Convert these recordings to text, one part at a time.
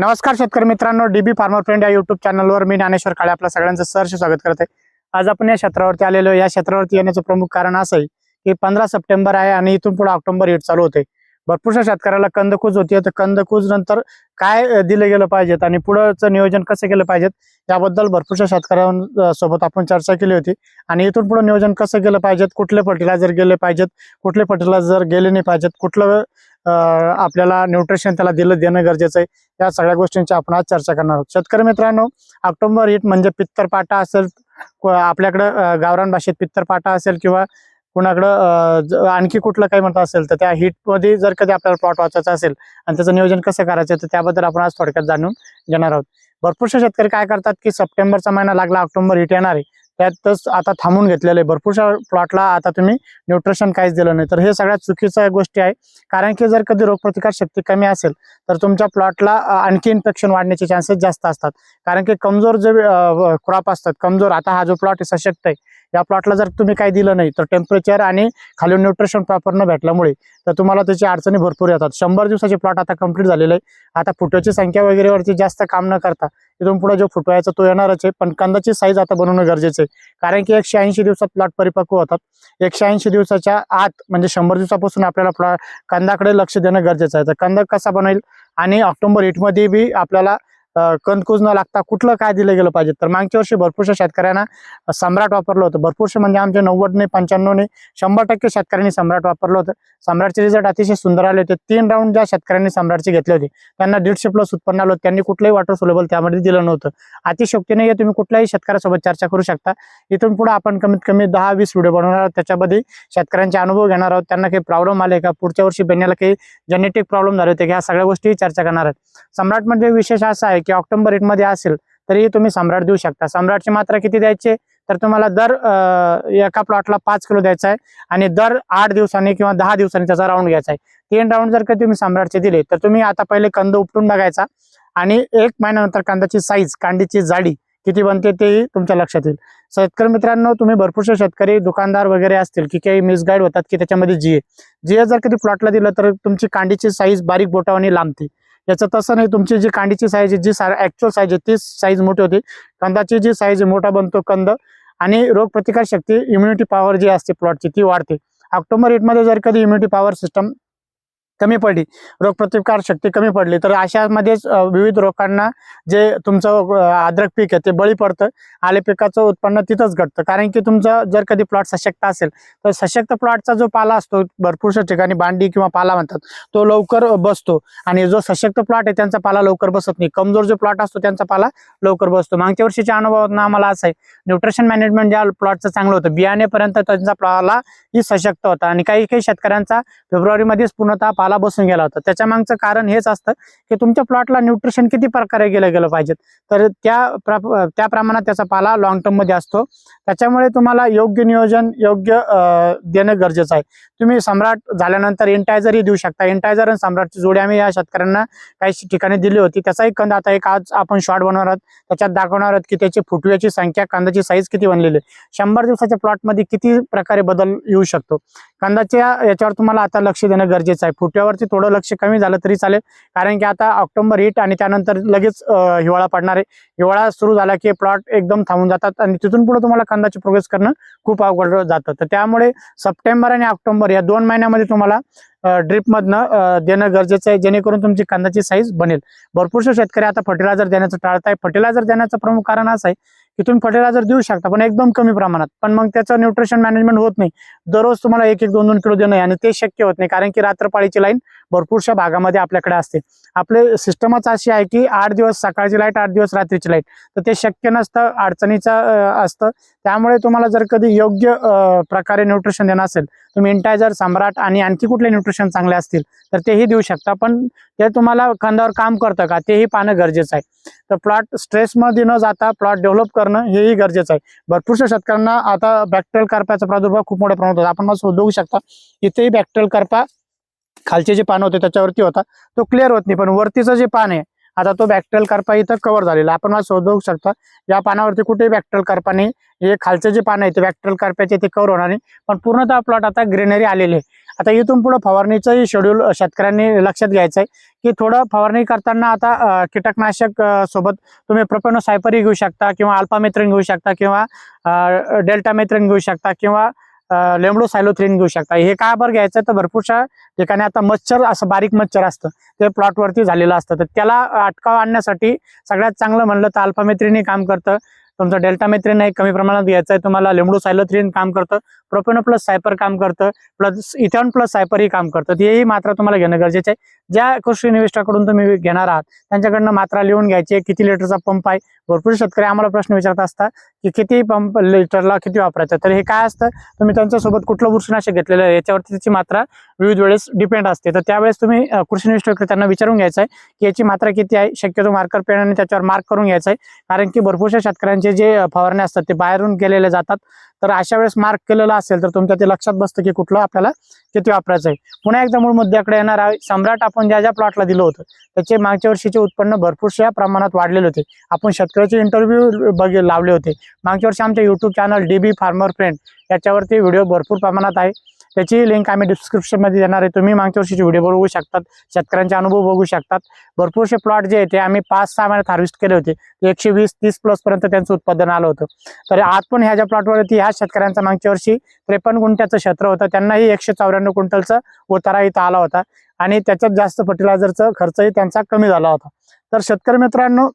नमस्कार शेतकरी मित्रांनो डीबी फार्मर फ्रेंड या युट्यूब चॅनलवर मी ज्ञानेश्वर काळे आपल्या सगळ्यांचं सहर्ष स्वागत करत आहे आज आपण या क्षेत्रावरती आलेलो या क्षेत्रावरती येण्याचं प्रमुख कारण असं आहे की पंधरा सप्टेंबर आहे आणि इथून पुढे ऑक्टोबर हिट चालू होते भरपूरशा शेतकऱ्याला कंदकूज होती. तर कंदकूज नंतर काय दिलं गेलं पाहिजेत आणि पुढचं नियोजन कसं केलं पाहिजेत याबद्दल भरपूरशा शेतकऱ्यांसोबत आपण चर्चा केली होती. आणि इथून पुढे नियोजन कसं केलं पाहिजेत कुठले फर्टिलायझर गेले पाहिजेत कुठले फर्टिलायझर गेले नाही पाहिजेत कुठलं आपल्याला न्यूट्रिशन त्याला दिलं देणं गरजेचं आहे या सगळ्या गोष्टींची आपण आज चर्चा करणार आहोत. शेतकरी मित्रांनो ऑक्टोबर हिट म्हणजे पित्तरपाटा असेल आपल्याकडं गावरान भाषेत पित्तरपाटा असेल किंवा कुणाकडं आणखी कुठलं काही म्हणत असेल तर त्या हिटमध्ये जर कधी आपल्याला प्लॉट वाचायचा असेल आणि त्याचं नियोजन कसं करायचं तर त्याबद्दल आपण आज थोडक्यात जाणून घेणार आहोत. भरपूरशे शेतकरी काय करतात की सप्टेंबरचा महिना लागला ऑक्टोबर हिट येणार आहे त्यातच आता थांबून घेतलेलं आहे. भरपूरशा प्लॉटला आता तुम्ही न्यूट्रिशन काहीच दिलं नाही. तर हे सगळ्यात चुकीचं गोष्टी आहे. कारण की जर कधी रोगप्रतिकार शक्ती कमी असेल तर तुमच्या प्लॉटला आणखी इन्फेक्शन वाढण्याचे चान्सेस जास्त असतात. कारण की कमजोर जे क्रॉप असतात कमजोर आता हा जो प्लॉट आहे सशक्त आहे या प्लॉटला जर तुम्ही काही दिलं नाही तर टेम्परेचर आणि खाली न्यूट्रिशन प्रॉपर न भेटल्यामुळे तर तुम्हाला त्याची अडचणी भरपूर येतात. शंभर दिवसाचे प्लॉट आता कंप्लीट झालेले आहे. आता फुटव्याची संख्या वगैरेवरती जास्त काम न करता इथून पुढे जो फुटवायचा तो येणारच आहे. पण कंदाची साईज आता बनवणं गरजेचं आहे. कारण की एकशे ऐंशी दिवसात प्लॉट परिपक्व होतात. एकशे ऐंशी दिवसाच्या आत म्हणजे शंभर दिवसापासून आपल्याला प्लॉट कंदाकडे लक्ष देणं गरजेचं आहे. तर कंदा कसा बनेल आणि ऑक्टोबर हिटमध्ये बी आपल्याला अं, न लागता कुठलं काय दिलं गेलं पाहिजे? तर मागच्या वर्षी भरपूरशा शेतकऱ्यांना सम्राट वापरलं होतं. भरपूरशे म्हणजे आमचे नव्वदने पंच्याण्णवने शंभर टक्के शेतकऱ्यांनी सम्राट वापरलं होतं. सम्राटचे रिझल्ट अतिशय सुंदर आले होते. तीन राऊंड ज्या शेतकऱ्यांनी सम्राटचे घेतले होते त्यांना दीडशे प्लस उत्पन्न आलं होतं. त्यांनी कुठलंही वॉटर सोलेबल त्यामध्ये दिलं नव्हतं. अतिशक्तीने हे तुम्ही कुठल्याही शेतकऱ्यासोबत चर्चा करू शकता. इथून पुढे आपण कमीत कमी दहा वीस व्हिडिओ बनवणार आहोत. त्याच्यामध्ये शेतकऱ्यांचे अनुभव घेणार आहोत. त्यांना काही प्रॉब्लेम आले का? पुढच्या वर्षी बेण्याला काही जेनेटिक प्रॉब्लेम झाले होते ह्या सगळ्या गोष्टी चर्चा करणार आहेत. सम्राट म्हणजे विशेष असा आहे की ऑक्टोबरमध्ये असेल तरीही तुम्ही सम्राट देऊ शकता. सम्राटची मात्रा किती द्यायची? तर तुम्हाला दर एका प्लॉटला पाच किलो द्यायचा आहे आणि दर आठ दिवसांनी किंवा दहा दिवसांनी त्याचा राऊंड घ्यायचा आहे. तीन राऊंड जर का तुम्ही सम्राटचे दिले तर तुम्ही आता पहिले कंद उपटून बघायचा आणि एक महिन्यानंतर कांद्याची साईज कांडीची जाडी किती बनते तेही तुमच्या लक्षात येईल. शेतकरी मित्रांनो तुम्ही भरपूरसे शेतकरी दुकानदार वगैरे असतील की काही मिसगाईड होतात की त्याच्यामध्ये जीए जीए जर कधी प्लॉटला दिलं तर तुमची कांडीची साईज बारीक बोटावानी लांबते. याचं तसं नाही तुमची जी कांडीची साईज जी जी ॲक्च्युअल साईज आहे तीच साईज मोठी होती. कंदाची जी साईज मोठा बनतो कंद. आणि रोगप्रतिकार शक्ती इम्युनिटी पॉवर जी असते प्लॉटची ती वाढते. ऑक्टोबरमध्ये जर कधी इम्युनिटी पॉवर सिस्टम कमी पडली. रोगप्रतिकार शक्ती कमी पडली. तर अशामध्येच विविध रोगांना जे तुमचं अद्रक पीक आहे ते बळी पडतं. आले पिकाचं उत्पन्न तिथंच घटतं. कारण की तुमचं जर कधी प्लॉट सशक्त असेल तर सशक्त प्लॉटचा जो पाला असतो भरपूरशा ठिकाणी बांडी किंवा पाला म्हणतात तो लवकर बसतो. आणि जो सशक्त प्लॉट आहे त्यांचा पाला लवकर बसत नाही. कमजोर जो प्लॉट असतो त्यांचा पाला लवकर बसतो. मागच्या वर्षीच्या अनुभवातून आम्हाला असं आहे न्यूट्रिशन मॅनेजमेंट ज्या प्लॉटचं चांगलं होतं बियाणेपर्यंत त्यांचा पाला ही सशक्त होता. आणि काही काही शेतकऱ्यांचा फेब्रुवारीमध्येच पूर्णतः पाला बसून गेला होता. त्याच्या मागचं कारण हेच असतं की तुमच्या प्लॉटला न्यूट्रिशन किती प्रकारे गेलं गेलं पाहिजे तर त्या त्या प्रमाणात त्याचा पाला लॉंग टर्ममध्ये असतो. त्याच्यामुळे तुम्हाला योग्य नियोजन योग्य देणं गरजेचं आहे. तुम्ही सम्राट झाल्यानंतर एंटायझरही देऊ शकता. इंटायझर आणि सम्राटची जोडी आम्ही या शेतकऱ्यांना काही ठिकाणी दिली होती. त्याचाही कंद आता एक आज आपण शॉर्ट बनवणार आहोत. त्याच्यात दाखवणार आहोत की त्याची फुटव्याची संख्या कांद्याची साईज किती बनलेली आहे. शंभर दिवसाच्या प्लॉटमध्ये किती प्रकारे बदल येऊ शकतो? कांदाच्या याच्यावर तुम्हाला आता लक्ष देणं गरजेचं आहे. फुटव्यावरती थोडं लक्ष कमी झालं तरी चालेल. कारण की आता ऑक्टोबर हिट आणि त्यानंतर लगेच हिवाळा पडणार आहे. हिवाळा सुरू झाला की प्लॉट एकदम थांबून जातात आणि तिथून पुढे तुम्हाला कांदाची प्रोग्रेस करणं खूप अवघड जातं. तर त्यामुळे सप्टेंबर आणि ऑक्टोबर या दोन महिन्यामध्ये तुम्हाला ड्रिपमधनं देणं गरजेचं आहे. जेणेकरून तुमची कांद्याची साईज बनेल. भरपूरशे शेतकरी आता फर्टिलायझर देण्याचं टाळत आहे फर्टिलायझर देण्याचं प्रमुख कारण असं आहे की तुम्ही फर्टिलायझर देऊ शकता पण एकदम कमी प्रमाणात. पण मग त्याचं न्यूट्रिशन मॅनेजमेंट होत नाही. दररोज तुम्हाला एक एक दोन दोन किलो देणं आहे आणि ते शक्य होत नाही कारण की रात्रपाळीची लाईन भरपूरशा भागामध्ये आपल्याकडे असते. आपले सिस्टमच अशी आहे की आठ दिवस सकाळची लाइट आठ दिवस रात्रीची लाइट तर ते शक्य नसतं अडचणीचं असतं. त्यामुळे तुम्हाला जर कधी योग्य प्रकारे न्यूट्रिशन देणं असेल तुम्ही इंटायझर सम्राट आणि आणखी कुठले न्यूट्रिशन चांगले असतील तर तेही देऊ शकता. पण ते तुम्हाला खांद्यावर काम करतं का? तेही पाहणं गरजेचं आहे. तर प्लॉट स्ट्रेसमध्ये न जाता प्लॉट डेव्हलप करणं हेही गरजेचं आहे. भरपूरशा शेतकऱ्यांना आता बॅक्टेरियल करपाचा प्रादुर्भाव खूप मोठ्या प्रमाणात होता आपण मग शोधू शकता इथेही बॅक्टेरियल करपा खालचे जे पान होते त्याच्यावरती होता. तो क्लिअर होत नाही पण वरतीचं जे पान आहे आता तो बॅक्टेरियल करपा इथं कव्हर झालेला. आपण मला शोधू शकता या पानावरती कुठेही बॅक्टेरियल करपा नाही. हे खालचे जे पान आहे ते बॅक्टेरियल करप्याचे ते कव्हर होणार नाही. पण पूर्णतः प्लॉट आता ग्रीनरी आलेले आहे. आता इथून पुढे फवारणीचंही शेड्यूल शेतकऱ्यांनी लक्षात घ्यायचं आहे की थोडं फवारणी करताना आता कीटकनाशक सोबत तुम्ही प्रपनो सायपरी घेऊ शकता किंवा अल्फामेथ्रिन घेऊ शकता किंवा डेल्टा मेथ्रिन घेऊ शकता किंवा लेमडो सायलोथ्रिन घेऊ शकता. हे का बरं घ्यायचं? तर भरपूरशा ठिकाणी आता मच्छर असं बारीक मच्छर असतं. ते प्लॉटवरती झालेलं असतं. तर त्याला अटकाव आणण्यासाठी सगळ्यात चांगलं म्हणलं तर अल्फामेथ्रिन काम करतं. तुमचं डेल्टा मेथ्रिन एक कमी प्रमाणात घ्यायचं आहे. तुम्हाला लेमडो सायलोथ्रीन काम करतं प्रोपेनो प्लस सायपर काम करतं प्लस इथेन प्लस सायपर ही काम करतं. तर हेही मात्रा तुम्हाला घेणं गरजेचं आहे. ज्या कृषी इन्व्हेस्टरकडून तुम्ही घेणार आहात त्यांच्याकडनं मात्रा लिहून घ्यायची आहे. किती लिटरचा पंप आहे? भरपूर शेतकरी आम्हाला प्रश्न विचारत असतात की किती पंप लिटरला किती वापरायचं? तर हे काय असतं? तुम्ही त्यांच्यासोबत कुठलं बुरशीनाशक घेतलेलं आहे? याच्यावरती त्याची मात्रा विविध वेळेस डिपेंड असते. तर त्यावेळेस तुम्ही कृषी इन्व्हेस्टर त्यांना विचारून घ्यायचं आहे की याची मात्रा किती आहे? शक्यतो मार्कर पेन आणि त्याच्यावर मार्क करून घ्यायचं आहे. कारण की भरपूरशा शेतकऱ्यांचे जे फवारण्या फवारणे असतात ते बाहेरून केलेले जातात. तर अशा वेळेस मार्क केलेलं असेल तर तुमच्या ते लक्षात बसतं की कुठलं आपल्याला किती वापरायचं आहे. पुन्हा एकदा मूळ मुद्द्याकडे येणार आहे. सम्राट आपण ज्या ज्या प्लॉटला दिलं होतं त्याचे मागच्या वर्षीचे उत्पन्न भरपूरशा प्रमाणात वाढलेले होते. आपण शेतकऱ्याचे इंटरव्ह्यू बघ लावले होते. मागच्या वर्षी आमच्या YouTube channel D B farmer friend याच्यावरती व्हिडिओ भरपूर प्रमाणात आहे. त्याची लिंक आम्ही डिस्क्रिप्शनमध्ये देणार आहे. तुम्ही मागच्या वर्षीचे व्हिडिओ बघू शकतात. शेतकऱ्यांचे अनुभव बघू शकतात. भरपूरसे प्लॉट जे आहे ते आम्ही पाच सहा महिन्यात हार्वेस्ट केले होते. एकशे वीस तीस प्लसपर्यंत त्यांचं उत्पादन आलं होतं. तर आज पण ह्या ज्या प्लॉटवरती ह्या शेतकऱ्यांचा मागच्या वर्षी त्रेपन्न गुंठ्याचं क्षेत्र होतं. त्यांनाही एकशे चौऱ्याण्णव क्विंटलचा उतारा इथं आला होता. आणि त्याच्यात जास्त फर्टिलायझरचा खर्चही त्यांचा कमी झाला होता. तर शेतकरी मित्रांनो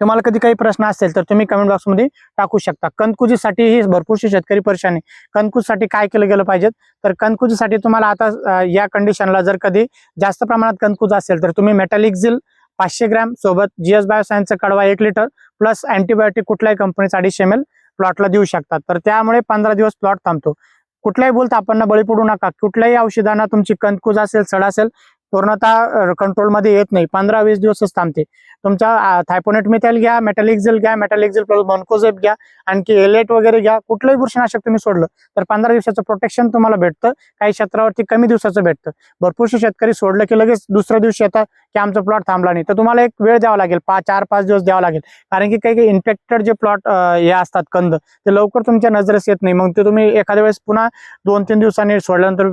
तुम्हाला कधी काही प्रश्न असेल तर तुम्ही कमेंट बॉक्समध्ये टाकू शकता. कणकुजीसाठी ही भरपूरशी शेतकरी परेशानी कणकुजीसाठी काय केलं गेलं पाहिजे तर कणकुजीसाठी तुम्हाला आता या कंडिशनला जर कधी जास्त प्रमाणात कणकुज असेल तर तुम्ही मेटॅलिक्झिल पाचशे ग्रॅम सोबत जीएस बायोसायन्सचा कडवा एक लिटर प्लस अँटीबायोटिक कुठल्याही कंपनीचा अडीचशे एम एल प्लॉटला देऊ शकतात तर त्यामुळे पंधरा दिवस प्लॉट थांबतो. कुठल्याही बोलता आपण बळी पडू नका. कुठल्याही औषधांना तुमची कंदकुज असेल सड असेल पूर्णतः कंट्रोलमध्ये येत नाही. पंधरा वीस दिवसच थांबते. तुमचा थायपोनेट मिथेल घ्या मेटॅलिक्झिल घ्या मेटॅलिक्झिल प्लस मॉन्कोझेप घ्या आणखी एलेट वगैरे घ्या. कुठलंही बुरशीनाशक तुम्ही सोडलं तर पंधरा दिवसाचं प्रोटेक्शन तुम्हाला भेटतं. काही क्षेत्रावरती कमी दिवसाचं भेटतं. भरपूरशी शेतकरी सोडलं की लगेच दुसऱ्या दिवशी येतात की आमचा प्लॉट थांबला नाही. तर तुम्हाला एक वेळ द्यावा लागेल. पाच चार पाच दिवस द्यावा लागेल. कारण की काही काही इन्फेक्टेड जे प्लॉट हे असतात कंद ते लवकर तुमच्या नजरेस येत नाही. मग ते तुम्ही एखाद्या वेळेस पुन्हा दोन तीन दिवसांनी सोडल्यानंतर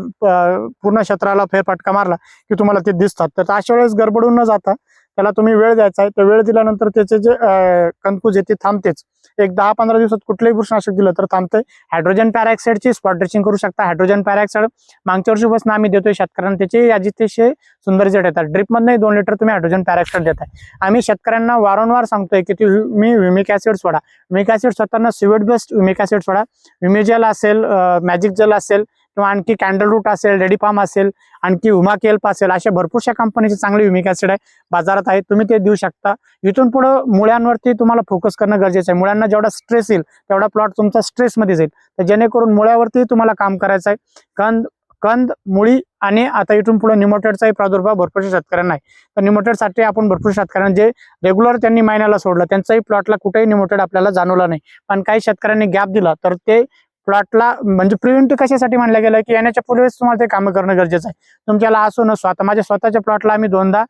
पूर्ण क्षेत्राला फेरफटका मारला की तुम्हाला ते दिसतात. तर अशा वेळेस गडबडून न जाता त्याला तुम्ही वेळ द्यायचा आहे. तर वेळ दिल्यानंतर त्याचे जे अं, आहे ते थांबतेच. एक दहा पंधरा दिवसात कुठलंही बुरशीनाशक दिलं तर थांबतंय. हायड्रोजन पॅरॉक्साईडची स्पॉट ड्रेसिंग करू शकता. हायड्रोजन पॅरॉक्साईड मागच्या वर्षीपासून आम्ही देतोय शेतकऱ्यांना. त्याचे अतिशय सुंदर रिझल्ट येतात ड्रिपमधनंही दोन लिटर तुम्ही हायड्रोजन पॅरॉक्साईड देताय. आम्ही शेतकऱ्यांना वारंवार सांगतोय की तुम्ही व्युमिक ऍसिड सोडा. व्युमिक ऍसिड स्वतःना सिवेट बेस्ट व्युमिक ऍसिड सोडा. व्युमिजेल असेल मॅजिक जेल असेल किंवा आणखी कॅन्डल रूट असेल रेडीफार्म असेल आणखी हुमा केल्प असेल अशा भरपूरशा कंपनीचे चांगले विमिक ऍसिड आहे. बाजारात आहे तुम्ही ते देऊ शकता. इथून पुढं मुळ्यांवरती तुम्हाला फोकस करणं गरजेचं आहे. मुळ्यांना जेवढा स्ट्रेस येईल तेवढा प्लॉट तुमचा स्ट्रेसमध्ये जाईल. तर जेणेकरून मुळ्यावरती तुम्हाला काम करायचं आहे. कंद कंद मुळी आणि आता इथून पुढे निमोटेडचाही प्रादुर्भाव भरपूर शेतकऱ्यांना आहे. तर निमोटेडसाठी आपण भरपूर शेतकऱ्यांना जे रेग्युलर त्यांनी महिन्याला सोडलं त्यांचाही प्लॉटला कुठेही निमोटेड आपल्याला जाणवला नाही. पण काही शेतकऱ्यांनी गॅप दिला तर ते प्लॉटला म्हणजे प्रिव्हेंटिव्ह कशासाठी म्हणलं गेलं की येण्याच्या पूर्वीच तुम्हाला ते कामं करणं गरजेचं आहे. तुमच्याला असो नसो आता माझ्या स्वतःच्या प्लॉटला आम्ही दोनदा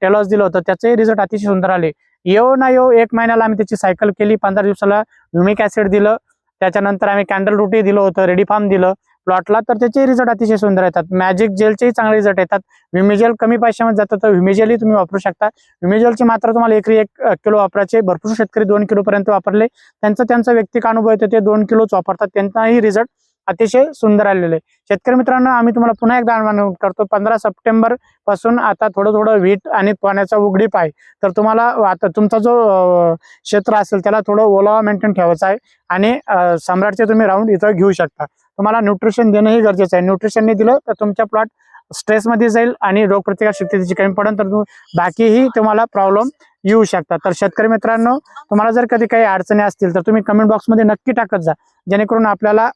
टेलॉस दिलं होतं. त्याचे रिझल्ट अतिशय सुंदर आले. येऊ ना येऊ एक महिन्याला आम्ही त्याची सायकल केली. पंधरा दिवसाला युमिक ऍसिड दिलं. त्याच्यानंतर आम्ही कॅन्डल रुटी दिलं होतं. रेडी फार्म दिलं. प्लॉटला तर त्याचे रिझल्ट अतिशय सुंदर येतात. मॅजिक जेलचेही चांगले रिझल्ट येतात. विमेजेल कमी पैशामध्ये जातं तर विमेजेलही तुम्ही वापरू शकता. विमेजेलची मात्र तुम्हाला एकरी एक किलो वापरायचे भरपूर शेतकरी दोन किलोपर्यंत वापरले. त्यांचं त्यांचा व्यक्तिक अनुभव येतो ते दोन किलोच वापरतात. त्यांचाही रिझल्ट अतिशय सुंदर आलेले आहे शेतकरी मित्रांनो आम्ही तुम्हाला पुन्हा एकदा आवाहन करतो पंधरा सप्टेंबरपासून आता थोडं थोडं वीट आणि पाण्याचा उघडीप आहे तर तुम्हाला आता तुमचा जो क्षेत्र असेल त्याला थोडं ओलावा मेंटेन ठेवायचा आहे आणि सम्राटचे तुम्ही राऊंड इथं घेऊ शकता. तुम्हाला न्यूट्रिशन देणंही गरजेचं आहे. न्यूट्रिशनने दिलं तर तुमचा प्लॉट स्ट्रेसमध्ये जाईल आणि रोगप्रतिकार शक्ती त्याची कमी पडेल तर बाकीही तुम्हाला प्रॉब्लेम येऊ शकतात. तर शेतकरी मित्रांनो तुम्हाला जर कधी काही अडचणी असतील तर तुम्ही कमेंट बॉक्समध्ये नक्की टाकत जा. जेणेकरून आपल्याला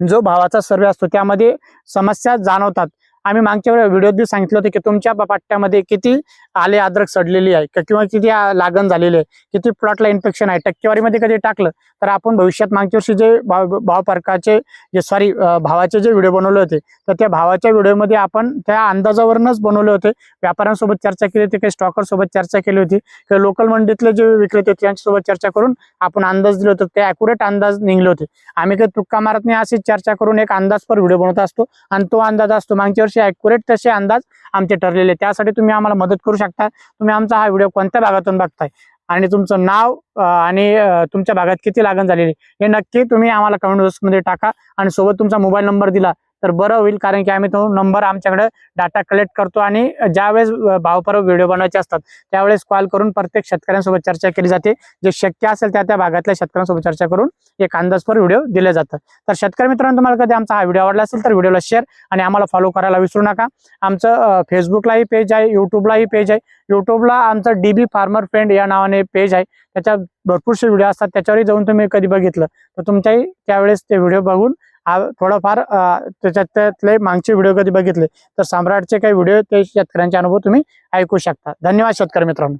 जो भावाचा सर्वे असतो त्यामध्ये समस्या जाणवतात. आम्ही मागच्या व्हिडिओत बी सांगितलं होतं की तुमच्या पट्ट्यामध्ये किती आले अद्रक सडलेली आहे किंवा किती लागण झालेली आहे किती प्लॉटला इन्फेक्शन आहे टक्केवारीमध्ये कधी टाकलं तर आपण भविष्यात मागच्या वर्षी जे भाव भाव फरकाचे जे सॉरी भावाचे जे व्हिडिओ बनवले होते तर त्या भावाच्या व्हिडिओमध्ये आपण त्या अंदाजावरूनच बनवले होते. व्यापाऱ्यांसोबत चर्चा केली होती काही स्टॉकरसोबत चर्चा केली होती किंवा लोकल मंडीतले जे विक्रेते होते त्यांच्यासोबत चर्चा करून आपण अंदाज दिले होते ते अॅक्युरेट अंदाज निघले होते. आम्ही काही तुक्का मारत नाही अशीच चर्चा करून एक अंदाज पर व्हिडिओ बनवत असतो आणि तो अंदाज असतो मागच्या वर्षी अॅक्युरेट तसे अंदाज आमचे ठरलेले त्यासाठी तुम्ही आम्हाला मदत करू शकता. तुम्ही आमचा हा व्हिडिओ कोणत्या भागातून बघताय? आणि तुमचं नाव आणि तुमच्या भागात किती लागण झालेली हे नक्की तुम्ही आम्हाला कमेंट बॉक्समध्ये टाका. आणि सोबत तुमचा मोबाईल नंबर दिला. तर बरं होईल कारण की आम्ही तो नंबर आमच्याकडे डाटा कलेक्ट करतो आणि ज्यावेळेस भावपर्व व्हिडिओ बनवायचे असतात त्यावेळेस कॉल करून प्रत्येक शेतकऱ्यांसोबत चर्चा केली जाते. जे शक्य असेल त्या त्या भागातल्या शेतकऱ्यांसोबत चर्चा करून एक अंदाजपर व्हिडिओ दिले जातात. तर शेतकरी मित्रांनो तुम्हाला कधी आमचा हा व्हिडिओ आवडला असेल तर व्हिडिओला शेअर आणि आम्हाला फॉलो करायला विसरू नका. आमचं फेसबुकलाही पेज आहे यूट्यूबलाही पेज आहे. यूट्यूबला आमचं डीबी फार्मर फ्रेंड या नावाने पेज आहे. त्याच्यात भरपूरसे व्हिडिओ असतात त्याच्यावरही जाऊन तुम्ही कधी बघितलं तर तुमच्याही त्यावेळेस ते व्हिडिओ बघून हा थोडंफार त्याच्यातले त्याच्यात त्यातले मागचे व्हिडिओ कधी बघितले तर सम्राटचे काही व्हिडिओ ते शेतकऱ्यांचे अनुभव तुम्ही ऐकू शकता. धन्यवाद शेतकरी मित्रांनो.